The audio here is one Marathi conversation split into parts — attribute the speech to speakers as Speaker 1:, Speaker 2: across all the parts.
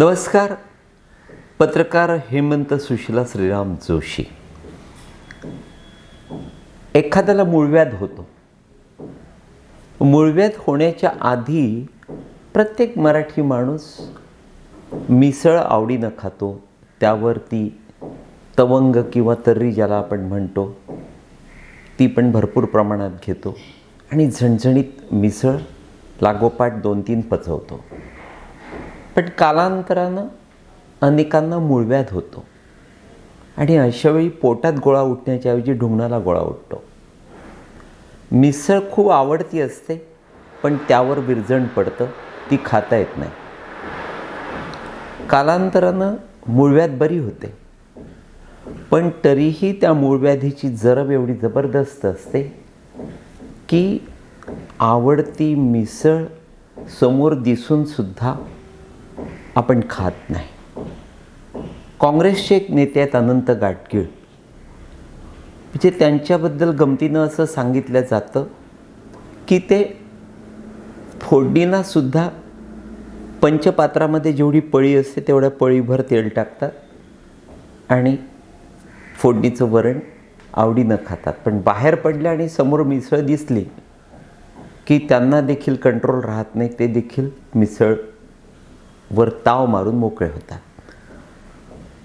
Speaker 1: नमस्कार. पत्रकार हेमंत सुशिला श्रीराम जोशी. एखाद्याला मूळव्याध होतो. मूळव्याध होण्याच्या आधी प्रत्येक मराठी माणूस मिसळ आवडीनं खातो. त्यावरती तवंग किंवा तर्री ज्याला आपण म्हणतो ती पण भरपूर प्रमाणात घेतो आणि झणझणीत मिसळ लागोपाठ दोन तीन पचवतो. पण कालांतरानं अनेकांना मूळव्याध होतो. आणि अशावेळी पोटात गोळा उठण्याच्या ऐवजी ढुंगणाला गोळा उठतो. मिसळ खूप आवडती असते पण त्यावर विरजण पडतं ती खाता येत नाही. कालांतरानं मूळव्याध बरी होते. पण तरीही त्या मूळव्याधीची जरब एवढी जबरदस्त असते की आवडती मिसळ समोर दिसूनसुद्धा आपण खात नाही. काँग्रेसचे एक नेते आहेत अनंत गाडगीळ म्हणजे त्यांच्याबद्दल गमतीनं असं सांगितलं जातं की ते फोडणीलासुद्धा पंचपात्रामध्ये जेवढी पळी असते तेवढ्या पळीभर तेल टाकतात आणि फोडणीचं वरण आवडीनं खातात. पण बाहेर पडले आणि समोर मिसळ दिसली की त्यांना देखील कंट्रोल राहत नाही ते देखील मिसळ वर ताव मारून मोकळे होतात.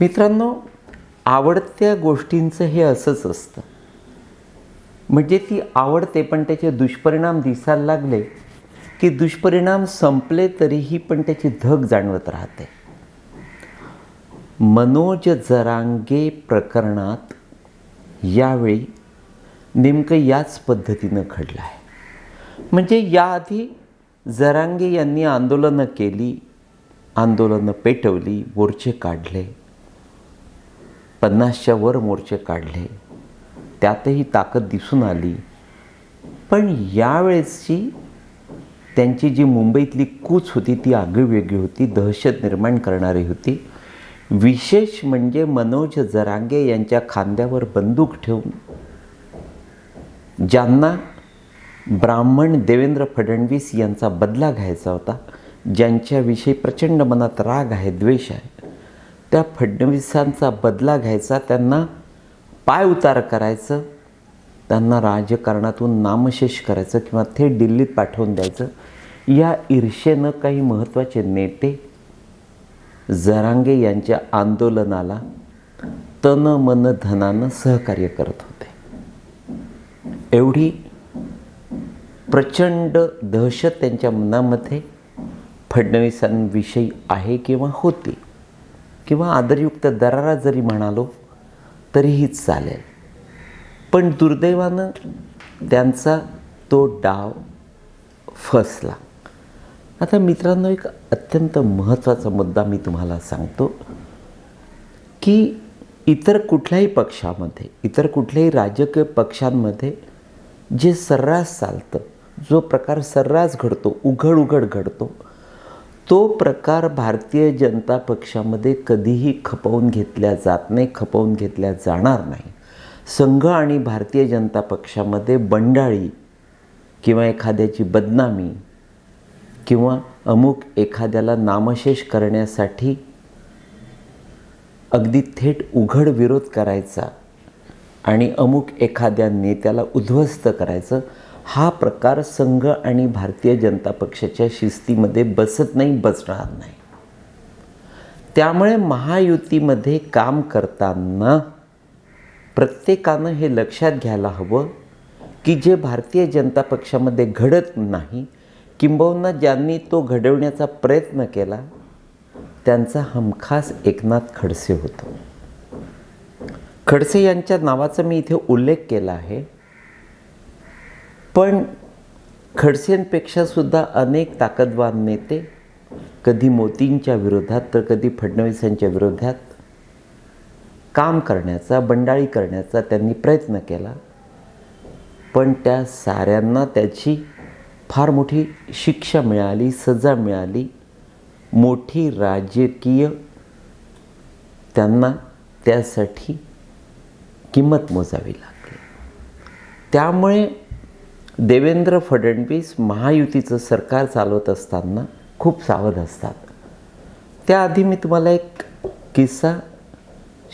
Speaker 1: मित्रांनो आवडत्या गोष्टींचं हे असंच असतं. म्हणजे ती आवडते पण त्याचे दुष्परिणाम दिसायला लागले की दुष्परिणाम संपले तरीही पण त्याची धग जाणवत राहते. मनोज जरांगे प्रकरणात यावेळी नेमकं याच पद्धतीनं घडलं आहे. म्हणजे याआधी जरांगे यांनी आंदोलनं केली आंदोलनं पेटवली मोर्चे काढले. पन्नासच्या वर मोर्चे काढले. त्यातही ताकद दिसून आली. पण यावेळेसची त्यांची जी मुंबईतली कूच होती ती आगळीवेगळी होती दहशत निर्माण करणारी होती. विशेष म्हणजे मनोज जरांगे यांच्या खांद्यावर बंदूक ठेवून ज्यांना ब्राह्मण देवेंद्र फडणवीस यांचा बदला घ्यायचा होता ज्यांच्याविषयी प्रचंड मनात राग आहे द्वेष आहे त्या फडणवीसांचा बदला घ्यायचा त्यांना पाय उतार करायचं त्यांना राजकारणातून नामशेष करायचं किंवा थेट दिल्लीत पाठवून द्यायचं या ईर्षेनं काही महत्त्वाचे नेते जरांगे यांच्या आंदोलनाला तन मन धनानं सहकार्य करत होते. एवढी प्रचंड दहशत त्यांच्या मनामध्ये फडणवीसांविषयी आहे किंवा होती किंवा आदरयुक्त दरारा जरी म्हणालो तरीही चालेल. पण दुर्दैवानं त्यांचा तो डाव फसला. आता मित्रांनो एक अत्यंत महत्त्वाचा मुद्दा मी तुम्हाला सांगतो की इतर कुठल्याही पक्षामध्ये इतर कुठल्याही राजकीय पक्षांमध्ये जे सर्रास चालतं जो प्रकार सर्रास घडतो उघड उघड घडतो तो प्रकार भारतीय जनता पक्षामध्ये कधीही खपवून घेतल्या जात नाही खपवून घेतल्या जाणार नाही. संघ आणि भारतीय जनता पक्षामध्ये बंडाळी किंवा एखाद्याची बदनामी किंवा अमुक एखाद्याला नामशेष करण्यासाठी अगदी थेट उघड विरोध करायचा आणि अमुक एखाद्या नेत्याला उद्ध्वस्त करायचं हा प्रकार संघ आणि भारतीय जनता पक्षाच्या शिस्तीमध्ये बसत नाही बसणार नाही. त्यामुळे महायुतीमध्ये काम करताना प्रत्येकानं हे लक्षात घ्यायला हवं की जे भारतीय जनता पक्षामध्ये घडत नाही किंबहुना ज्यांनी तो घडवण्याचा प्रयत्न केला त्यांचा हमखास एकनाथ खडसे होतो. खडसे यांच्या नावाचा मी इथे उल्लेख केला आहे. पण खडसेंपेक्षा सुद्धा अनेक ताकदवान नेते कधी मोतींच्या विरोधात तर कधी फडणवीसांच्या विरोधात काम करण्याचा बंडाळी करण्याचा त्यांनी प्रयत्न केला. पण त्या साऱ्यांना त्याची फार मोठी शिक्षा मिळाली सजा मिळाली. मोठी राजकीय त्यांना त्यासाठी किंमत मोजावी लागली. त्यामुळे देवेंद्र फडणवीस महायुतीचं सरकार चालवत असताना खूप सावध असतात. त्याआधी मी तुम्हाला एक किस्सा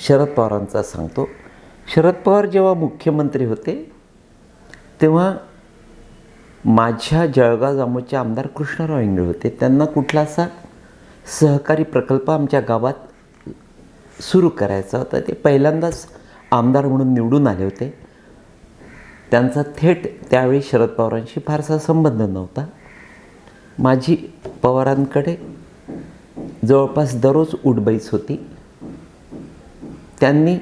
Speaker 1: शरद पवारांचा सांगतो. शरद पवार जेव्हा मुख्यमंत्री होते तेव्हा माझ्या जळगाव जामोदचे आमदार कृष्णराव इंगळे होते. त्यांना कुठला असा सहकारी प्रकल्प आमच्या गावात सुरू करायचा होता. ते पहिल्यांदाच आमदार म्हणून निवडून आले होते. त्यांचा थेट त्यावेळी शरद पवारांशी फारसा संबंध नव्हता. माझी पवारांकडे जवळपास दररोज उडबाईच होती. त्यांनी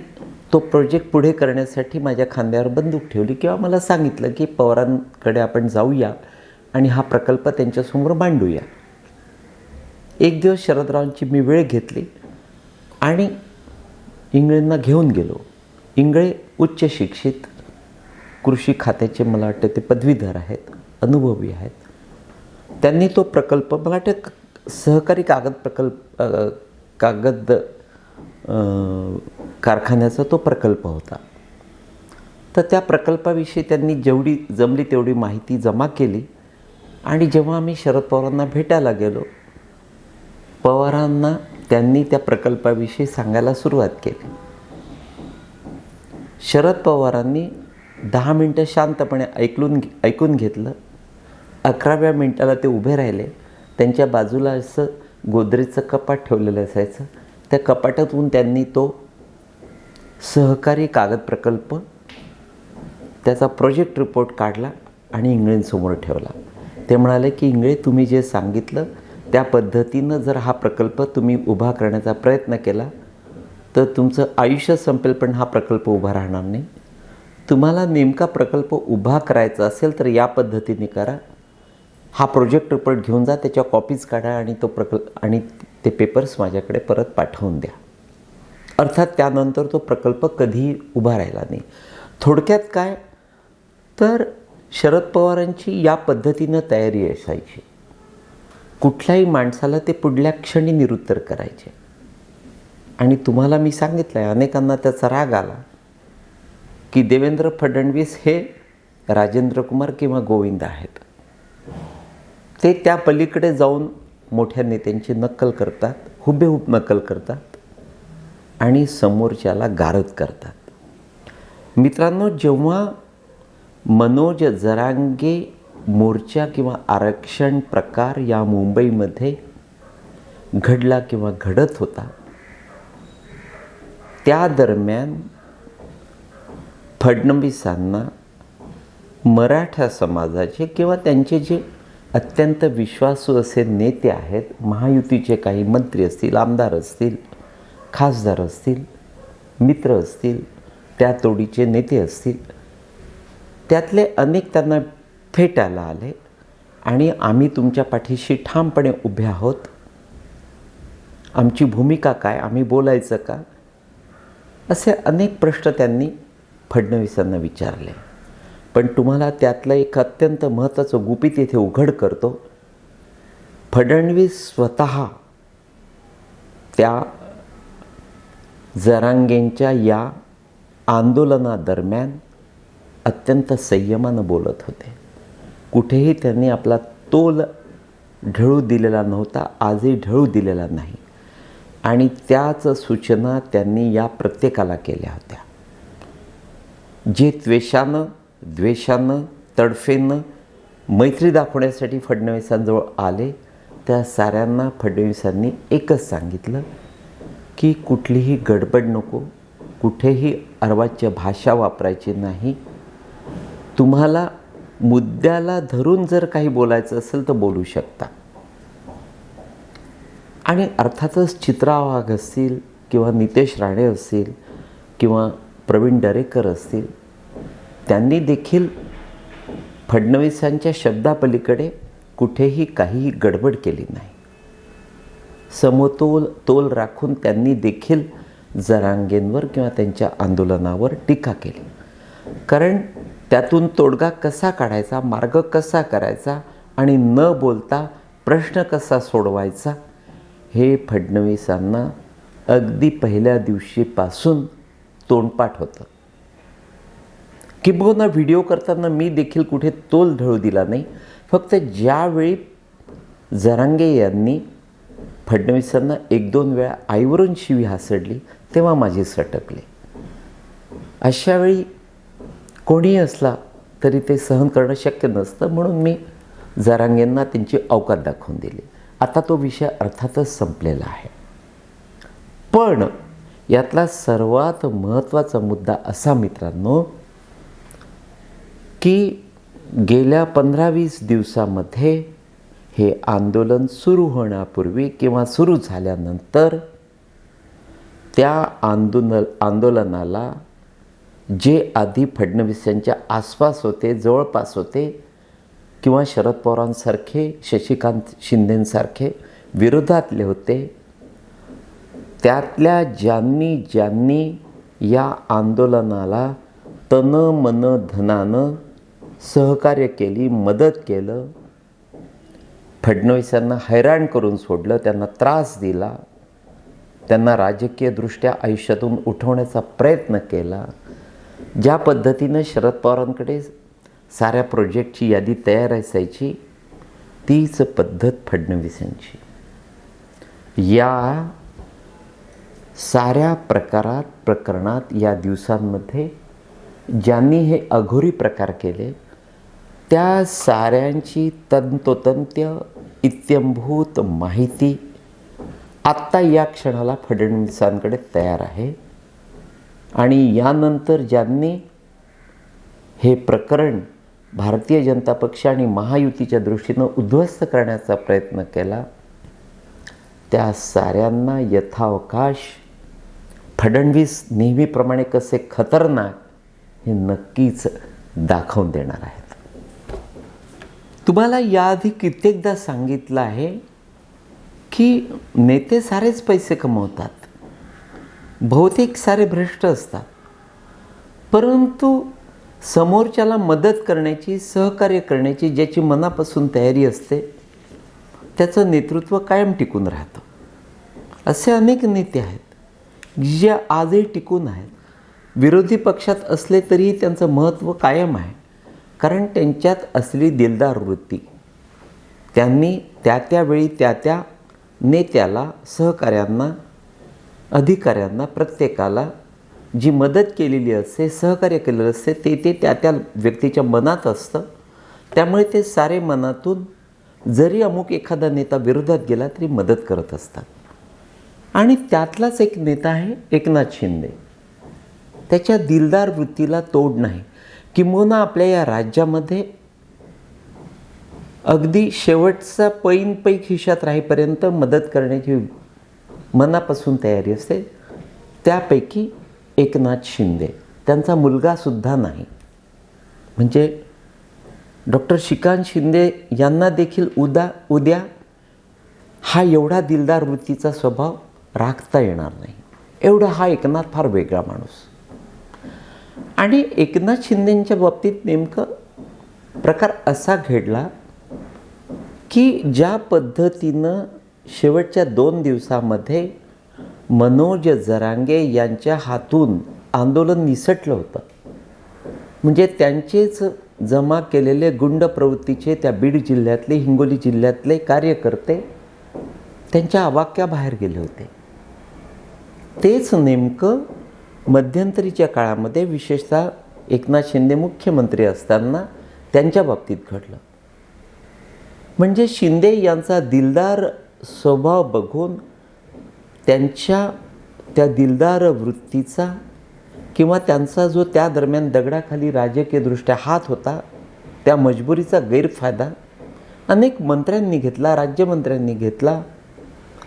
Speaker 1: तो प्रोजेक्ट पुढे करण्यासाठी माझ्या खांद्यावर बंदूक ठेवली किंवा मला सांगितलं की पवारांकडे आपण जाऊया आणि हा प्रकल्प त्यांच्यासमोर मांडूया. एक दिवस शरदरावांची मी वेळ घेतली आणि इंगळेंना घेऊन गेलो. इंगळे उच्च शिक्षित कृषी खात्याचे मला वाटतं ते पदवीधर आहेत अनुभवी आहेत. त्यांनी तो प्रकल्प मला वाटतं सहकारी कागद प्रकल्प कागद कारखान्याचा तो प्रकल्प होता. तर त्या प्रकल्पाविषयी त्यांनी जेवढी जमली तेवढी माहिती जमा केली आणि जेव्हा आम्ही शरद पवारांना भेटायला गेलो पवारांना त्यांनी त्या प्रकल्पाविषयी सांगायला सुरुवात केली. शरद पवारांनी दहा मिनटं शांतपणे ऐकलून ऐकून घेतलं. अकराव्या मिनटाला ते उभे राहिले. त्यांच्या बाजूला असं गोदरेजचं कपाट ठेवलेलं असायचं. त्या कपाटातून त्यांनी तो सहकारी कागद प्रकल्प त्याचा प्रोजेक्ट रिपोर्ट काढला आणि इंगळेंसमोर ठेवला. ते म्हणाले की इंगळे तुम्ही जे सांगितलं त्या पद्धतीनं जर हा प्रकल्प तुम्ही उभा करण्याचा प्रयत्न केला तर तुमचं आयुष्य संपेल पण हा प्रकल्प उभा राहणार नाही. तुम्हाला नेमका प्रकल्प उभा करायचा असेल तर या पद्धतीने करा. हा प्रोजेक्ट रिपोर्ट घेऊन जा त्याच्या कॉपीज काढा आणि तो प्रकल्प आणि ते पेपर्स माझ्याकडे परत पाठवून द्या. अर्थात त्यानंतर तो प्रकल्प कधीही उभा राहिला नाही. थोडक्यात काय? तर शरद पवारांची या पद्धतीनं तयारी असायची. कुठल्याही माणसाला ते पुढल्या क्षणी निरुत्तर करायचे. आणि तुम्हाला मी सांगितलं आहे अनेकांना त्याचा राग आला. की देवेंद्र फडणवीस हे राजेंद्र कुमार किंवा गोविंद आहेत. ते त्या पलीकडे जाऊन मोठ्या नेत्यांची नक्कल करतात हुबेहूब नक्कल करतात आणि समोरच्याला गारद करतात. मित्रांनो जेव्हा मनोज जरांगे मोर्चा किंवा आरक्षण प्रकार या मुंबईमध्ये घडला किंवा घडत होता त्या दरम्यान फडणवीसांना मराठा समाजाचे किंवा त्यांचे जे अत्यंत विश्वासू असे नेते आहेत महायुतीचे काही मंत्री असतील आमदार असतील खासदार असतील मित्र असतील त्या तोडीचे नेते असतील त्यातले अनेक त्यांना फेटायला आले आणि आम्ही तुमच्या पाठीशी ठामपणे उभे आहोत. आमची भूमिका काय? आम्ही बोलायचं का? असे अनेक प्रश्न त्यांनी फडणवीसांना विचारले. पण तुम्हाला त्यातलं एक अत्यंत महत्त्वाचं गुपित येथे उघड करतो. फडणवीस स्वतः त्या जरांगेंच्या या आंदोलनादरम्यान अत्यंत संयमानं बोलत होते. कुठेही त्यांनी आपला तोल ढळू दिलेला नव्हता आजही ढळू दिलेला नाही. आणि त्याच सूचना त्यांनी या प्रत्येकाला केल्या होत्या. जे द्वेषानं द्वेषानं तडफेनं मैत्री दाखवण्यासाठी फडणवीसांजवळ आले त्या साऱ्यांना फडणवीसांनी एकच सांगितलं की कुठलीही गडबड नको कुठेही अर्वाच्य भाषा वापरायची नाही. तुम्हाला मुद्द्याला धरून जर काही बोलायचं असेल तर बोलू शकता. आणि अर्थातच चित्रा वाघ असतील किंवा नितेश राणे असतील किंवा प्रवीण दरेकर असतील त्यांनी देखील फडणवीसांच्या शब्दापलीकडे कुठेही काहीही गडबड केली नाही. समतोल तोल राखून त्यांनी देखील जरांगेंवर किंवा त्यांच्या आंदोलनावर टीका केली. कारण त्यातून तोडगा कसा काढायचा मार्ग कसा करायचा आणि न बोलता प्रश्न कसा सोडवायचा हे फडणवीसांना अगदी पहिल्या दिवशीपासून तोंडपाठ होतं. किंबहुना व्हिडिओ करताना मी देखील कुठे तोल ढळू दिला नाही. फक्त ज्यावेळी जरांगे यांनी फडणवीसांना एक दोन वेळा आईवरून शिवी हासडली तेव्हा माझे सटकले. अशावेळी कोणीही असला तरी ते सहन करणं शक्य नसतं म्हणून मी जरांगेंना त्यांची अवकात दाखवून दिली. आता तो विषय अर्थातच संपलेला आहे. पण यातला सर्वात महत्त्वाचा मुद्दा असा मित्रांनो की गेल्या पंधरा वीस दिवसामध्ये हे आंदोलन सुरू होण्यापूर्वी किंवा सुरू झाल्यानंतर त्या आंदोलन आंदोलनाला जे आधी फडणवीस यांच्या आसपास होते जवळपास होते किंवा शरद पवारांसारखे शशिकांत शिंदेंसारखे विरोधातले होते त्यातल्या ज्यांनी ज्यांनी या आंदोलनाला तन मन धनानं सहकार्य केली मदत केलं फडणवीसांना हैराण करून सोडलं त्यांना त्रास दिला त्यांना राजकीयदृष्ट्या आयुष्यातून उठवण्याचा प्रयत्न केला ज्या पद्धतीनं शरद पवारांकडे साऱ्या प्रोजेक्टची यादी तयार असायची तीच पद्धत फडणवीसांची. या साऱ्या प्रकारात प्रकरणात या दिवसांमध्ये ज्यांनी हे अघोरी प्रकार केले त्या साऱ्यांची तंतोतंत्य इत्यंभूत माहिती आत्ता या क्षणाला फडणवीसांकडे तयार आहे. आणि यानंतर ज्यांनी हे प्रकरण भारतीय जनता पक्ष आणि महायुतीच्या दृष्टीनं उद्ध्वस्त करण्याचा प्रयत्न केला त्या साऱ्यांना यथावकाश फडणवीस नेहमीप्रमाणे कसे खतरनाक हे नक्कीच दाखवून देणार आहेत. तुम्हाला याआधी कित्येकदा सांगितलं आहे की नेते सारेच पैसे कमवतात. बहुतेक सारे भ्रष्ट असतात. परंतु समोरच्याला मदत करण्याची सहकार्य करण्याची ज्याची मनापासून तयारी असते त्याचं नेतृत्व कायम टिकून राहतं. असे अनेक नेते आहेत. जे आजही टिकून आहेत विरोधी पक्षात असले तरीही त्यांचं महत्त्व कायम आहे. कारण त्यांच्यात असली दिलदार वृत्ती. त्यांनी त्या त्यावेळी त्या त्या नेत्याला सहकाऱ्यांना अधिकाऱ्यांना प्रत्येकाला जी मदत केलेली असते सहकार्य केलेलं असते ते ते त्या त्या व्यक्तीच्या मनात असतं. त्यामुळे ते सारे मनातून जरी अमुक एखादा नेता विरोधात गेला तरी मदत करत असतात. आणि त्यातलाच एक नेता आहे एकनाथ शिंदे. त्याच्या दिलदार वृत्तीला तोड नाही. किंबहुना आपल्या या राज्यामध्ये अगदी शेवटचा पैन पैक खिशात राहीपर्यंत मदत करण्याची मनापासून तयारी असते. त्यापैकी एकनाथ शिंदे. त्यांचा मुलगासुद्धा नाही. म्हणजे डॉक्टर श्रीकांत शिंदे यांना देखील उदा उद्या हा एवढा दिलदार वृत्तीचा स्वभाव राखता येणार नाही. एवढा हा एकनाथ फार वेगळा माणूस. आणि एकनाथ शिंदेंच्या बाबतीत नेमकं प्रकार असा घडला की ज्या पद्धतीनं शेवटच्या दोन दिवसामध्ये मनोज जरांगे यांच्या हातून आंदोलन निसटलं होतं. म्हणजे त्यांचेच जमा केलेले गुंड प्रवृत्तीचे त्या बीड जिल्ह्यातले हिंगोली जिल्ह्यातले कार्यकर्ते त्यांच्या आवाक्याबाहेर गेले होते. तेच नेमकं मध्यंतरीच्या काळामध्ये विशेषतः एकनाथ शिंदे मुख्यमंत्री असताना त्यांच्या बाबतीत घडलं. म्हणजे शिंदे यांचा दिलदार स्वभाव बघून त्यांच्या त्या दिलदार वृत्तीचा किंवा त्यांचा जो त्या दरम्यान दगडाखाली राजकीयदृष्ट्या हात होता त्या मजबुरीचा गैरफायदा अनेक मंत्र्यांनी घेतला राज्यमंत्र्यांनी घेतला.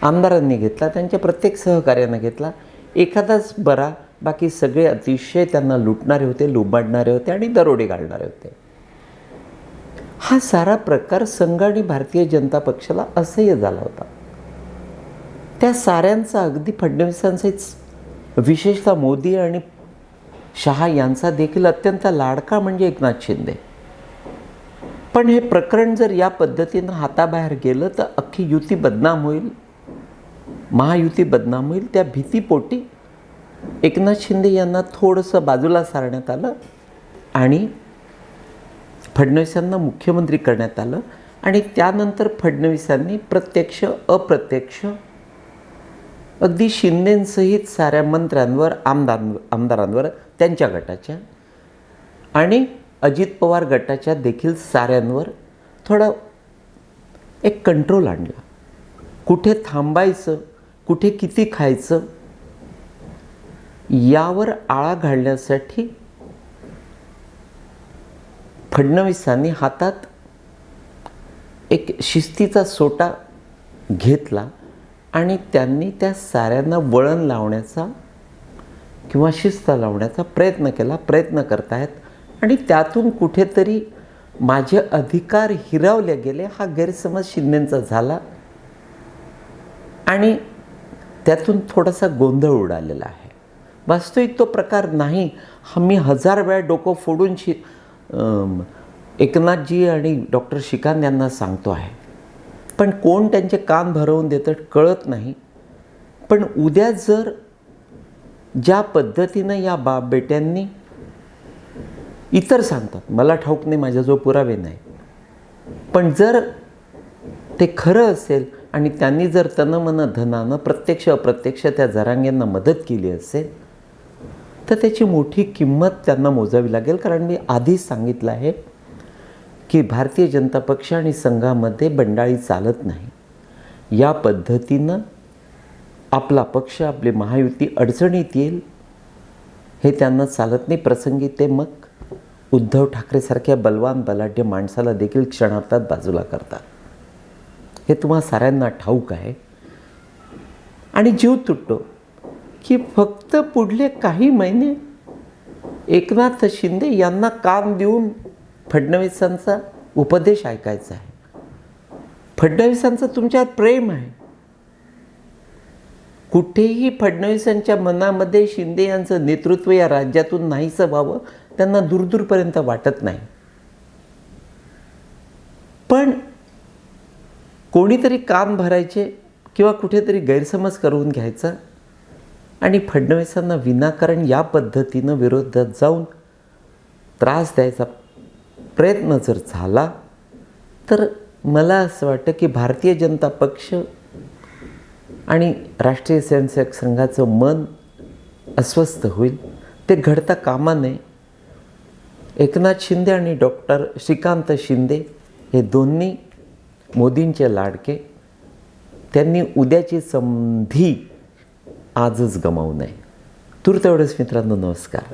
Speaker 1: आमदारांनी घेतला त्यांच्या प्रत्येक सहकार्यानं घेतला. एखादाच बरा बाकी सगळे अतिशय त्यांना लुटणारे होते लुबाडणारे होते आणि दरोडे घालणारे होते. हा सारा प्रकार संघ आणि भारतीय जनता पक्षाला असह्य झाला होता. त्या साऱ्यांचा अगदी फडणवीसांचाच विशेषतः मोदी आणि शहा यांचा देखील अत्यंत लाडका म्हणजे एकनाथ शिंदे. पण हे प्रकरण जर या पद्धतीनं हाताबाहेर गेलं तर अख्खी युती बदनाम होईल. महायुती बदनाम होईल त्या भीतीपोटी एकनाथ शिंदे यांना थोडंसं बाजूला सारण्यात आलं आणि फडणवीसांना मुख्यमंत्री करण्यात आलं आणि त्यानंतर फडणवीसांनी प्रत्यक्ष अप्रत्यक्ष अगदी शिंदेंसहित साऱ्या मंत्र्यांवर आमदार आमदारांवर त्यांच्या गटाच्या आणि अजित पवार गटाच्या देखील साऱ्यांवर थोडं एक कंट्रोल आणला. कुठे थांबायचं कुठे किती खायचं? यावर आळा घालण्यासाठी फडणवीसांनी हातात एक शिस्तीचा सोटा घेतला आणि त्यांनी त्या साऱ्यांना वळण लावण्याचा किंवा शिस्त लावण्याचा प्रयत्न केला प्रयत्न करतायत. आणि त्यातून कुठेतरी माझे अधिकार हिरावले गेले हा गैरसमज शिंदेंचा झाला. आणि त्यातून थोडासा गोंधळ उडालेला आहे. वास्तविक तो प्रकार नाही. हा मी हजार वेळा डोकं फोडून शि एकनाथजी आणि डॉक्टर श्रीकांत यांना सांगतो आहे. पण कोण त्यांचे कान भरवून देतं कळत नाही. पण उद्या जर ज्या पद्धतीनं या बाप बेट्यांनी इतर सांगतात मला ठाऊक नाही माझ्याजवळ पुरावे नाही पण जर ते खरं असेल आणि त्यांनी जर तनमन धनानं प्रत्यक्ष अप्रत्यक्ष त्या जरांग्यांना मदत केली असेल तर त्याची मोठी किंमत त्यांना मोजावी लागेल. कारण मी आधीच सांगितलं आहे की भारतीय जनता पक्ष आणि संघामध्ये बंडाळी चालत नाही. या पद्धतीनं आपला पक्ष आपली महायुती अडचणीत येईल हे त्यांना चालत नाही. प्रसंगी ते मग उद्धव ठाकरेसारख्या बलवान बलाढ्य माणसाला देखील क्षणार्धात बाजूला करतात. हे तुम्हा साऱ्यांना ठाऊक आहे. आणि जीव तुटतो की फक्त पुढले काही महिने एकनाथ शिंदे यांना काम देऊन फडणवीसांचा उपदेश ऐकायचा आहे. फडणवीसांचं तुमच्यावर प्रेम आहे. कुठेही फडणवीसांच्या मनामध्ये शिंदे यांचं नेतृत्व या राज्यातून नाहीसं व्हावं त्यांना दूरदूरपर्यंत वाटत नाही. पण कोणीतरी कान भरायचे किंवा कुठेतरी गैरसमज करून घ्यायचा आणि फडणवीसांना विनाकारण या पद्धतीनं विरोधात जाऊन त्रास द्यायचा प्रयत्न जर झाला तर मला असं वाटतं की भारतीय जनता पक्ष आणि राष्ट्रीय स्वयंसेवक संघाचं मन अस्वस्थ होईल. ते घडता कामा नये. एकनाथ शिंदे आणि डॉक्टर श्रीकांत शिंदे हे दोन्ही मोदींचे लाडके त्यांनी उद्याची संधी आजच गमावू नये. तूर्त एवढंच मित्रांनो नमस्कार.